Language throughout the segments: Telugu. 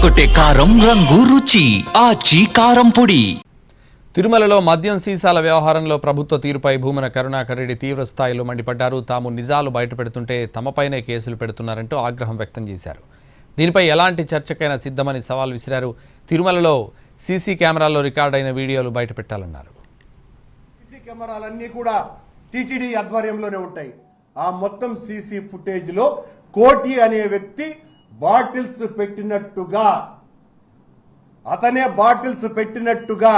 అదరగొట్టే కారం రంగు రుచి ఆచి కారం పొడి. తిరుమలలో మద్యం సీసాల వ్యవహారంలో ప్రభుత్వ తీరుపై భూమన కరుణాకర్ రెడ్డి తీవ్ర స్థాయిలో మండిపడ్డారు. తాము నిజాలు బయటపెడుతుంటే తమపైనే కేసులు పెడుతున్నారంటూ ఆగ్రహం వ్యక్తం చేశారు. దీనిపై ఎలాంటి చర్చకైనా సిద్ధమని సవాల్ విసిరారు. తిరుమలలో సీసీ కెమెరాల్లో రికార్డైన వీడియోలు బయటపెట్టాలన్నారు. సీసీ కెమెరాలన్నీ కూడా టీటీడీ ఆధ్వర్యంలోనే ఉంటాయి. ఆ మొత్తం సీసీ ఫుటేజ్లో కోటి అనే వ్యక్తి బాటిల్స్ పెట్టినట్టుగా అతనే బాటిల్స్ పెట్టినట్టుగా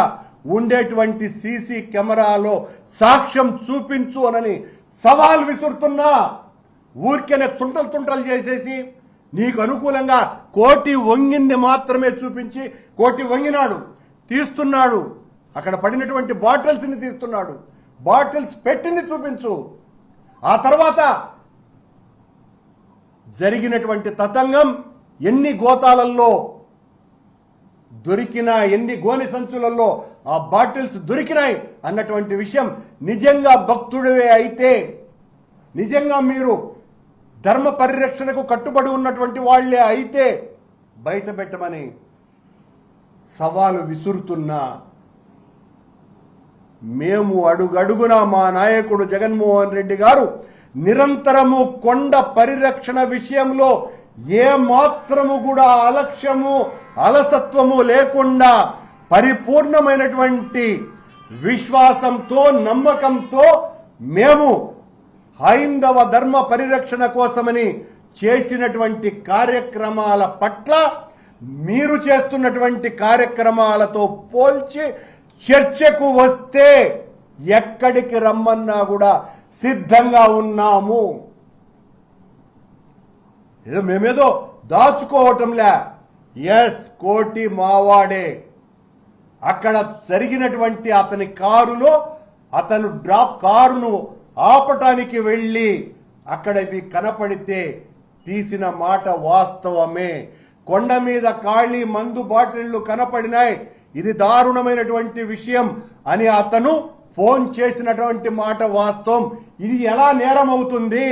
ఉండేటువంటి సీసీ కెమెరాలో సాక్ష్యం చూపించు అనని సవాల్ విసురుతున్నా. ఊరికనే తుంటలు తుంటలు చేసేసి నీకు అనుకూలంగా కోటి వంగింది మాత్రమే చూపించి కోటి వంగినాడు తీస్తున్నాడు. అక్కడ పడినటువంటి బాటిల్స్ని తీస్తున్నాడు. బాటిల్స్ పెట్టింది చూపించు. ఆ తర్వాత జరిగినటువంటి తతంగం ఎన్ని గోతాలల్లో దొరికిన ఎన్ని గోని సంచులలో ఆ బాటిల్స్ దొరికినాయి అన్నటువంటి విషయం నిజంగా భక్తుడివే అయితే నిజంగా మీరు ధర్మ పరిరక్షణకు కట్టుబడి ఉన్నటువంటి వాళ్ళే అయితే బయట పెట్టమని సవాలు విసురుతున్నా మేము అడుగడుగున మా నాయకుడు జగన్మోహన్ రెడ్డి గారు నిరంతరము కొండ పరిరక్షణ విషయంలో ఏ మాత్రము కూడా అలక్ష్యము అలసత్వము లేకుండా పరిపూర్ణమైనటువంటి విశ్వాసంతో నమ్మకంతో మేము హైందవ ధర్మ పరిరక్షణ కోసమని చేసినటువంటి కార్యక్రమాల పట్ల మీరు చేస్తున్నటువంటి కార్యక్రమాలతో పోల్చి చర్చకు వస్తే ఎక్కడికి రమ్మన్నా కూడా సిద్ధంగా ఉన్నాము. ఏదో మేమేదో దాచుకోవటంలే. ఎస్ కోటి మావాడే. అక్కడ జరిగినటువంటి అతని కారులో అతను డ్రాప్ కారును ఆపటానికి వెళ్ళి అక్కడ ఇవి కనపడితే తీసిన మాట వాస్తవమే. కొండ మీద ఖాళీ మందు బాటిళ్ళు కనపడినాయి. ఇది దారుణమైనటువంటి విషయం అని అతను ఫోన్ చేసినటువంటి మాట వాస్తవం. ఇది ఎలా నేరం అవుతుంది